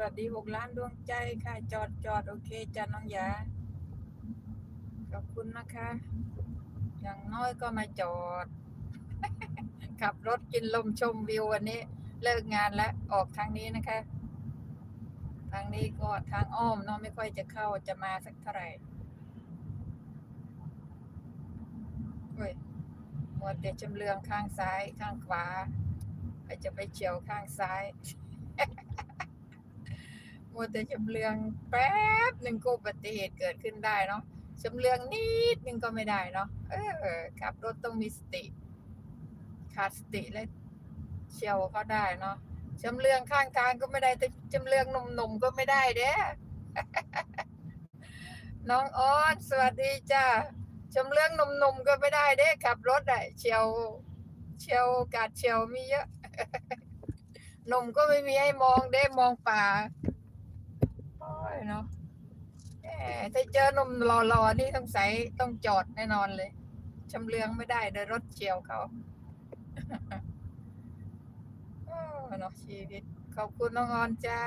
วัสดีหกล้านดวงใจค่ะ จอดจอดโอเคจ้าน้องยาขอบคุณนะคะ อย่างน้อยก็มาจอด ขับรถกินลมชมวิววันนี้ เลิกงานแล้วออกทางนี้นะคะ ทางนี้ก็ทางอ้อมเนาะไม่ค่อยจะเข้าจะมาสักเท่าไหร่เฮ้ยมัวแต่จำเรืองข้างซ้ายข้างขวาไปจะไปเฉียวข้างซ้าย มัวแต่จำเรืองแป๊บหนึ่งก็อุบัติเหตุเกิดขึ้นได้เนาะจำเรืองนิดนึงก็ไม่ได้เนาะเออขับรถต้องมีสติ ขาดสติและเฉียวเขาได้เนาะจำเรืองข้างทางก็ไม่ได้แต่จำเรืองหนุ่มๆก็ไม่ได้เด้น้องออนสวัสดีจ้าจำเรื่องหนุ่มๆก็ไม่ได้เด้ขับรถอะเฉียวเฉียวกาดเฉียวมีเยอะหนุ่มก็ไม่มีให้มองเด้มองป่า เนาะแหมถ้าเจอหนุ่มหล่อๆนี่ต้องใส่ต้องจอดแน่นอนเลยชำเลืองไม่ได้โดยรถเฉียวเขาเนาะชีวิต ขอบคุณน้องออนจ้า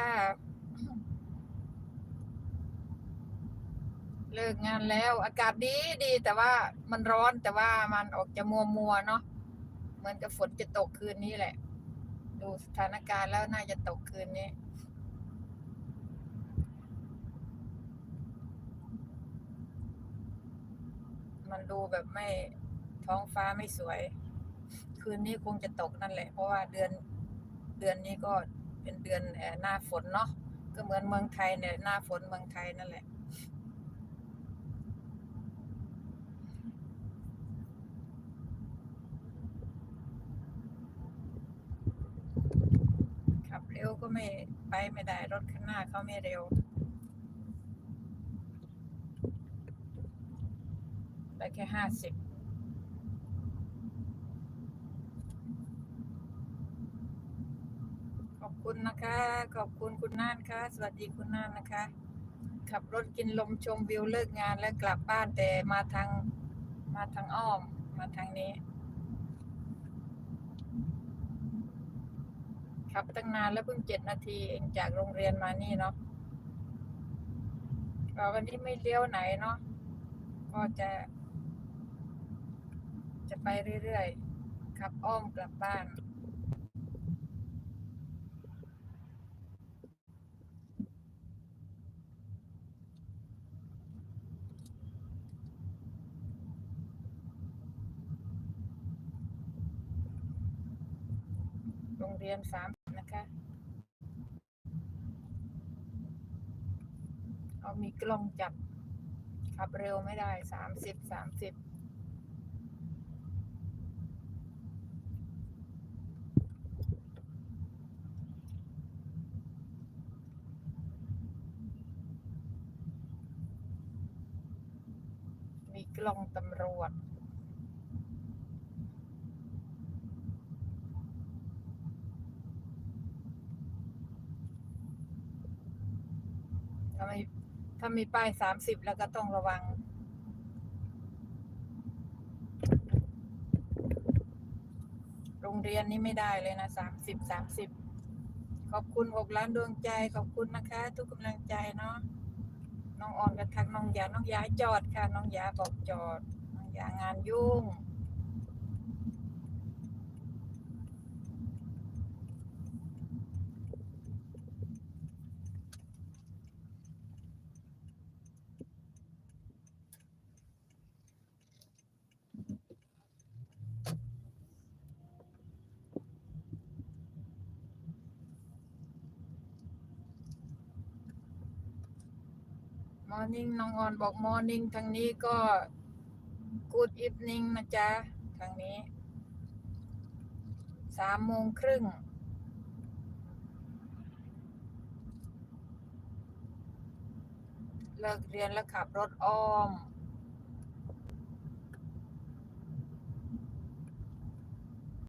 เลิกงานแล้ว อากาศดีดีแต่ว่ามันร้อนแต่ว่ามันออกจะมัวมัวเนาะเหมือนกับฝนจะตกคืนนี้แหละ ดูสถานการณ์แล้วน่าจะตกคืนนี้ มันดูแบบไม่ท้องฟ้าไม่สวย คืนนี้คงจะตกนั่นแหละ เพราะว่าเดือนเดือนนี้ก็เป็นเดือนหน้าฝนเนาะก็เหมือนเมืองไทยเนี่ยหน้าฝนเมืองไทยนั่นแหละขับเร็วก็ไม่ไปไม่ได้รถข้างหน้าเขาไม่เร็ว ได้แค่ห้าสิบขอบคุณนะคะ ขอบคุณคุณน่านค่ะ สวัสดีคุณน่านนะคะ ขับรถกินลมชมวิวเลิกงานแล้วกลับบ้านแต่มาทางมาทางอ้อมมาทางนี้ขับตั้งนานแล้วเพิ่งเจ็ดนาทีเองจากโรงเรียนมานี่เนาะวันนี้ไม่เลี้ยวไหนเนาะก็จะ จะไปเรื่อยๆขับอ้อมกลับบ้าน โรงเรียนสามนะคะเอามีกล้องจับขับเร็วไม่ได้สามสิบสามสิบ กล้องตำรวจ ถ้าม่ถ้ามีป้ายสามสิบแล้วก็ต้องระวัง โรงเรียนนี้ไม่ได้เลยนะสามสิบสามสิบขอบคุณหกล้านดวงใจ ขอบคุณนะคะ ทุกกำลังใจเนาะ น้องอ่อนกับทักน้องยา น้องยาจอดค่ะ น้องยาบอกจอด น้องยางานยุ่ง มอร์นิ่งน้องออนบอกมอร์นิ่งทางนี้ก็กูดอีฟนิ่งนะจ๊ะ ทางนี้สามโมงครึ่งเลิกเรียนแล้วขับรถอ้อม